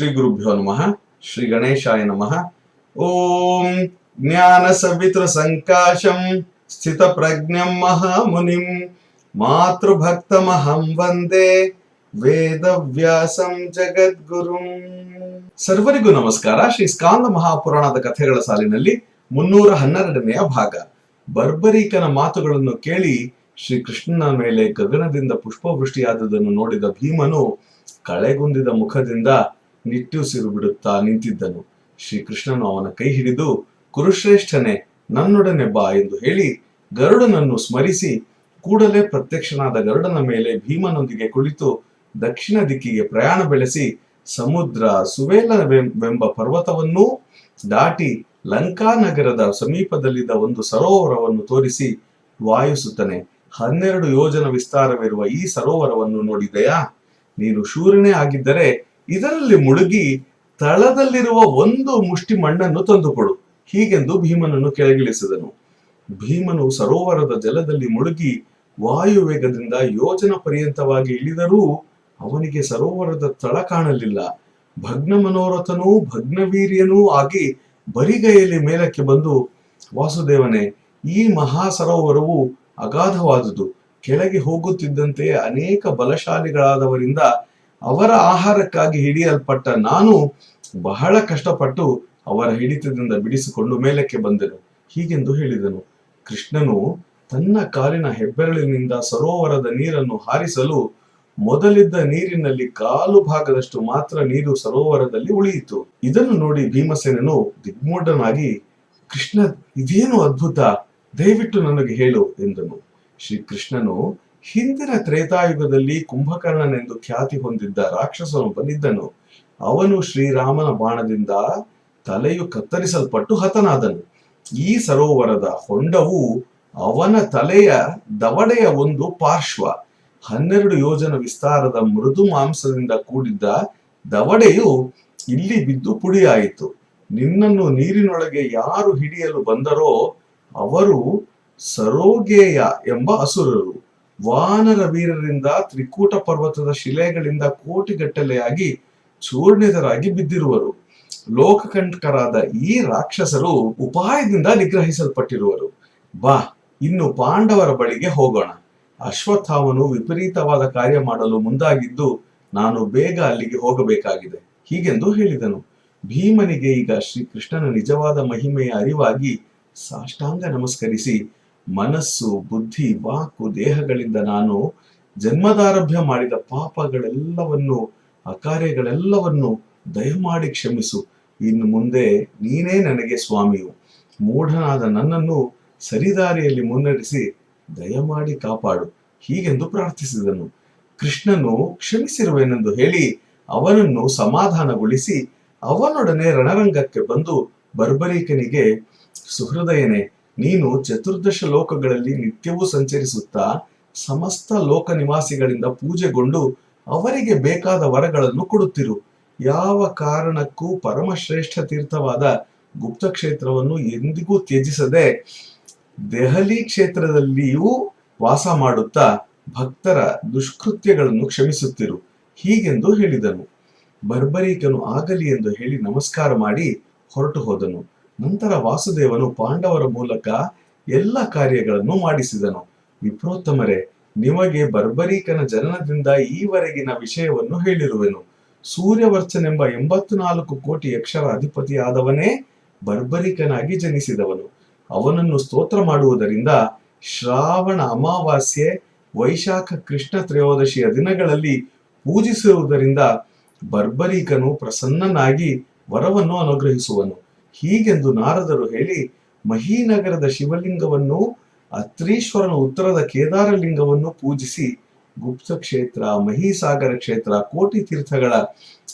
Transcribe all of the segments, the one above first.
ಶ್ರೀ ಗುರುಭ್ಯೋ ನಮಃ, ಶ್ರೀ ಗಣೇಶಾಯ ನಮಃ. ಓಂ ಜ್ಞಾನ ಸವಿತೃ ಸಂಕಾಶಂ ಸ್ಥಿತ ಪ್ರಜ್ಞಂ ಮಹಾಮುನಿಂ ಮಾತೃಭಕ್ತಮಹಂ ವಂದೇ ವೇದವ್ಯಾಸಂ ಜಗದ್ಗುರುಂ. ಸರ್ವರಿಗೂ ನಮಸ್ಕಾರ. ಶ್ರೀ ಸ್ಕಾಂದ ಮಹಾಪುರಾಣದ ಕಥೆಗಳ ಸಾಲಿನಲ್ಲಿ ಮುನ್ನೂರ ಹನ್ನೆರಡನೆಯ ಭಾಗ. ಬರ್ಬರೀಕನ ಮಾತುಗಳನ್ನು ಕೇಳಿ ಶ್ರೀ ಕೃಷ್ಣನ ಮೇಲೆ ಗಗನದಿಂದ ಪುಷ್ಪವೃಷ್ಟಿಯಾದುದನ್ನು ನೋಡಿದ ಭೀಮನು ಕಳೆಗುಂದಿದ ಮುಖದಿಂದ ನಿಟ್ಟುಸಿರು ಬಿಡುತ್ತಾ ನಿಂತಿದ್ದನು. ಶ್ರೀಕೃಷ್ಣನು ಅವನ ಕೈ ಹಿಡಿದು, ಕುರುಶ್ರೇಷ್ಠನೇ, ನನ್ನೊಡನೆ ಬಾ ಎಂದು ಹೇಳಿ, ಗರುಡನನ್ನು ಸ್ಮರಿಸಿ, ಕೂಡಲೇ ಪ್ರತ್ಯಕ್ಷನಾದ ಗರುಡನ ಮೇಲೆ ಭೀಮನೊಂದಿಗೆ ಕುಳಿತು ದಕ್ಷಿಣ ದಿಕ್ಕಿಗೆ ಪ್ರಯಾಣ ಬೆಳೆಸಿ, ಸಮುದ್ರ ಸುವೇಲವೆಂಬ ಪರ್ವತವನ್ನೂ ದಾಟಿ ಲಂಕಾ ನಗರದ ಸಮೀಪದಲ್ಲಿದ್ದ ಒಂದು ಸರೋವರವನ್ನು ತೋರಿಸಿ, ವಾಯುಸುತ್ತನೆ, ಹನ್ನೆರಡು ಯೋಜನ ವಿಸ್ತಾರವಿರುವ ಈ ಸರೋವರವನ್ನು ನೋಡಿದೆಯಾ ನೀನು ಶೂರನೇ ಆಗಿದ್ದರೆ ಇದರಲ್ಲಿ ಮುಳುಗಿ ತಳದಲ್ಲಿರುವ ಒಂದು ಮುಷ್ಟಿ ಮಣ್ಣನ್ನು ತಂದುಕೊಡು. ಹೀಗೆಂದು ಭೀಮನನ್ನು ಕೆಳಗಿಳಿಸಿದನು. ಭೀಮನು ಸರೋವರದ ಜಲದಲ್ಲಿ ಮುಳುಗಿ ವಾಯುವೇಗದಿಂದ ಯೋಜನ ಪರ್ಯಂತವಾಗಿ ಇಳಿದರೂ ಅವನಿಗೆ ಸರೋವರದ ತಳ ಕಾಣಲಿಲ್ಲ. ಭಗ್ನ ಮನೋರಥನೂ ಭಗ್ನವೀರ್ಯನೂ ಆಗಿ ಬರಿಗೈಯಲ್ಲಿ ಮೇಲಕ್ಕೆ ಬಂದು, ವಾಸುದೇವನೇ, ಈ ಮಹಾ ಸರೋವರವು ಅಗಾಧವಾದುದು. ಕೆಳಗೆ ಹೋಗುತ್ತಿದ್ದಂತೆ ಅನೇಕ ಬಲಶಾಲಿಗಳಾದವರಿಂದ ಅವರ ಆಹಾರಕ್ಕಾಗಿ ಹಿಡಿಯಲ್ಪಟ್ಟ ನಾನು ಬಹಳ ಕಷ್ಟಪಟ್ಟು ಅವರ ಹಿಡಿತದಿಂದ ಬಿಡಿಸಿಕೊಂಡು ಮೇಲಕ್ಕೆ ಬಂದೆನು. ಹೀಗೆಂದು ಹೇಳಿದನು. ಕೃಷ್ಣನು ತನ್ನ ಕಾಲಿನ ಹೆಬ್ಬೆರಳಿನಿಂದ ಸರೋವರದ ನೀರನ್ನು ಹಾರಿಸಲು ಮೊದಲಿದ್ದ ನೀರಿನಲ್ಲಿ ಕಾಲು ಭಾಗದಷ್ಟು ಮಾತ್ರ ನೀರು ಸರೋವರದಲ್ಲಿ ಉಳಿಯಿತು. ಇದನ್ನು ನೋಡಿ ಭೀಮಸೇನನು ದಿಗ್ಮೂಢನಾಗಿ ಕೃಷ್ಣ, ಇದೇನು ಅದ್ಭುತ? ದಯವಿಟ್ಟು ನನಗೆ ಹೇಳು ಎಂದನು. ಶ್ರೀ ಕೃಷ್ಣನು ಹಿಂದಿನ ತ್ರೇತಾಯುಗದಲ್ಲಿ ಕುಂಭಕರ್ಣನೆಂದು ಖ್ಯಾತಿ ಹೊಂದಿದ್ದ ರಾಕ್ಷಸನೊಬ್ಬನಿದ್ದನು ಅವನು ಶ್ರೀರಾಮನ ಬಾಣದಿಂದ ತಲೆಯು ಕತ್ತರಿಸಲ್ಪಟ್ಟು ಹತನಾದನು. ಈ ಸರೋವರದ ಹೊಂಡವು ಅವನ ತಲೆಯ ದವಡೆಯ ಒಂದು ಪಾರ್ಶ್ವ. ಹನ್ನೆರಡು ಯೋಜನ ವಿಸ್ತಾರದ ಮೃದು ಮಾಂಸದಿಂದ ಕೂಡಿದ್ದ ದವಡೆಯು ಇಲ್ಲಿ ಬಿದ್ದು ಪುಡಿಯಾಯಿತು. ನಿನ್ನನ್ನು ನೀರಿನೊಳಗೆ ಯಾರು ಹಿಡಿಯಲು ಬಂದರೋ ಅವರು ಸರೋಗೇಯ ಎಂಬ ಅಸುರರು. ವಾನರ ವೀರರಿಂದ ತ್ರಿಕೂಟ ಪರ್ವತದ ಶಿಲೆಗಳಿಂದ ಕೋಟಿಗಟ್ಟಲೆಯಾಗಿ ಚೂರ್ಣಿತರಾಗಿ ಬಿದ್ದಿರುವರು. ಲೋಕಕಂಟಕರಾದ ಈ ರಾಕ್ಷಸರು ಉಪಾಯದಿಂದ ನಿಗ್ರಹಿಸಲ್ಪಟ್ಟಿರುವರು. ಬಾ, ಇನ್ನು ಪಾಂಡವರ ಬಳಿಗೆ ಹೋಗೋಣ. ಅಶ್ವತ್ಥಾಮನು ವಿಪರೀತವಾದ ಕಾರ್ಯ ಮಾಡಲು ಮುಂದಾಗಿದ್ದು ನಾನು ಬೇಗ ಅಲ್ಲಿಗೆ ಹೋಗಬೇಕಾಗಿದೆ, ಹೀಗೆಂದು ಹೇಳಿದನು. ಭೀಮನಿಗೆ ಈಗ ಶ್ರೀಕೃಷ್ಣನ ನಿಜವಾದ ಮಹಿಮೆಯ ಅರಿವಾಗಿ ಸಾಷ್ಟಾಂಗ ನಮಸ್ಕರಿಸಿ ಮನಸ್ಸು, ಬುದ್ಧಿ, ವಾಕು, ದೇಹಗಳಿಂದ ನಾನು ಜನ್ಮದಾರಭ್ಯ ಮಾಡಿದ ಪಾಪಗಳೆಲ್ಲವನ್ನು, ಅಕಾರ್ಯಗಳೆಲ್ಲವನ್ನು ದಯಮಾಡಿ ಕ್ಷಮಿಸು. ಇನ್ನು ಮುಂದೆ ನೀನೇ ನನಗೆ ಸ್ವಾಮಿಯು. ಮೂಢನಾದ ನನ್ನನ್ನು ಸರಿದಾರಿಯಲ್ಲಿ ಮುನ್ನಡೆಸಿ ದಯಮಾಡಿ ಕಾಪಾಡು. ಹೀಗೆಂದು ಪ್ರಾರ್ಥಿಸಿದನು. ಕೃಷ್ಣನು ಕ್ಷಮಿಸಿರುವೆನೆಂದು ಹೇಳಿ ಅವನನ್ನು ಸಮಾಧಾನಗೊಳಿಸಿ ಅವನೊಡನೆ ರಣರಂಗಕ್ಕೆ ಬಂದು ಬರ್ಬರೀಕನಿಗೆ, ಸುಹೃದಯನೇ ನೀನು ಚತುರ್ದಶ ಲೋಕಗಳಲ್ಲಿ ನಿತ್ಯವೂ ಸಂಚರಿಸುತ್ತಾ ಸಮಸ್ತ ಲೋಕ ನಿವಾಸಿಗಳಿಂದ ಪೂಜೆಗೊಂಡು ಅವರಿಗೆ ಬೇಕಾದ ವರಗಳನ್ನು ಕೊಡುತ್ತಿರು. ಯಾವ ಕಾರಣಕ್ಕೂ ಪರಮಶ್ರೇಷ್ಠ ತೀರ್ಥವಾದ ಗುಪ್ತ ಕ್ಷೇತ್ರವನ್ನು ಎಂದಿಗೂ ತ್ಯಜಿಸದೆ ದೆಹಲಿ ಕ್ಷೇತ್ರದಲ್ಲಿಯೂ ವಾಸ ಮಾಡುತ್ತಾ ಭಕ್ತರ ದುಷ್ಕೃತ್ಯಗಳನ್ನು ಕ್ಷಮಿಸುತ್ತಿರು. ಹೀಗೆಂದು ಹೇಳಿದನು. ಬರ್ಬರೀಕನು ಆಗಲಿ ಎಂದು ಹೇಳಿ ನಮಸ್ಕಾರ ಮಾಡಿ ಹೊರಟು ಹೋದನು. ನಂತರ ವಾಸುದೇವನು ಪಾಂಡವರ ಮೂಲಕ ಎಲ್ಲ ಕಾರ್ಯಗಳನ್ನು ಮಾಡಿಸಿದನು. ವಿಪ್ರೋತ್ತಮರೇ, ನಿಮಗೆ ಬರ್ಬರೀಕನ ಜನನದಿಂದ ಈವರೆಗಿನ ವಿಷಯವನ್ನು ಹೇಳಿರುವೆನು. ಸೂರ್ಯವರ್ಚನೆಂಬ ಎಂಬತ್ತು ನಾಲ್ಕು ಕೋಟಿ ಯಕ್ಷರ ಅಧಿಪತಿಯಾದವನೇ ಬರ್ಬರಿಕನಾಗಿ ಜನಿಸಿದವನು. ಅವನನ್ನು ಸ್ತೋತ್ರ ಮಾಡುವುದರಿಂದ ಶ್ರಾವಣ ಅಮಾವಾಸ್ಯೆ, ವೈಶಾಖ ಕೃಷ್ಣ ತ್ರಯೋದಶಿಯ ದಿನಗಳಲ್ಲಿ ಪೂಜಿಸುವುದರಿಂದ ಬರ್ಬರೀಕನು ಪ್ರಸನ್ನನಾಗಿ ವರವನ್ನು ಅನುಗ್ರಹಿಸುವನು. ಹೀಗೆಂದು ನಾರದರು ಹೇಳಿ ಮಹೀನಗರದ ಶಿವಲಿಂಗವನ್ನು, ಅತ್ರೀಶ್ವರನ ಉತ್ತರದ ಕೇದಾರಲಿಂಗವನ್ನು ಪೂಜಿಸಿ ಗುಪ್ತ ಕ್ಷೇತ್ರ, ಮಹಿಸಾಗರ ಕ್ಷೇತ್ರ, ಕೋಟಿ ತೀರ್ಥಗಳ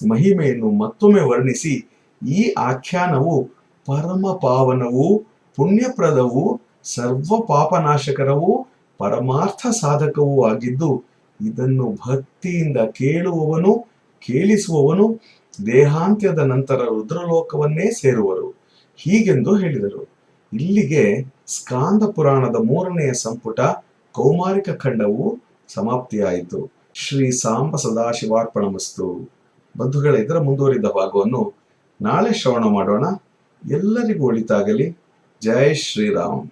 ಮಹಿಮೆಯನ್ನು ಮತ್ತೊಮ್ಮೆ ವರ್ಣಿಸಿ ಈ ಆಖ್ಯಾನವು ಪರಮ ಪಾವನವು, ಪುಣ್ಯಪ್ರದವು, ಸರ್ವ ಪಾಪನಾಶಕರವು, ಪರಮಾರ್ಥ ಸಾಧಕವೂ ಆಗಿದ್ದು ಇದನ್ನು ಭಕ್ತಿಯಿಂದ ಕೇಳುವವನು, ಕೇಳಿಸುವವನು ದೇಹಾಂತ್ಯದ ನಂತರ ರುದ್ರಲೋಕವನ್ನೇ ಸೇರುವರು. ಹೀಗೆಂದು ಹೇಳಿದರು. ಇಲ್ಲಿಗೆ ಸ್ಕಾಂದ ಪುರಾಣದ ಮೂರನೆಯ ಸಂಪುಟ ಕೌಮಾರಿಕ ಖಂಡವು ಸಮಾಪ್ತಿಯಾಯಿತು. ಶ್ರೀ ಸಾಂಬ ಸದಾಶಿವಾರ್ಪಣಮಸ್ತು. ಬಂಧುಗಳ, ಇದರ ಮುಂದುವರಿದ ಭಾಗವನ್ನು ನಾಳೆ ಶ್ರವಣ ಮಾಡೋಣ. ಎಲ್ಲರಿಗೂ ಒಳಿತಾಗಲಿ. ಜಯ ಶ್ರೀರಾಮ್.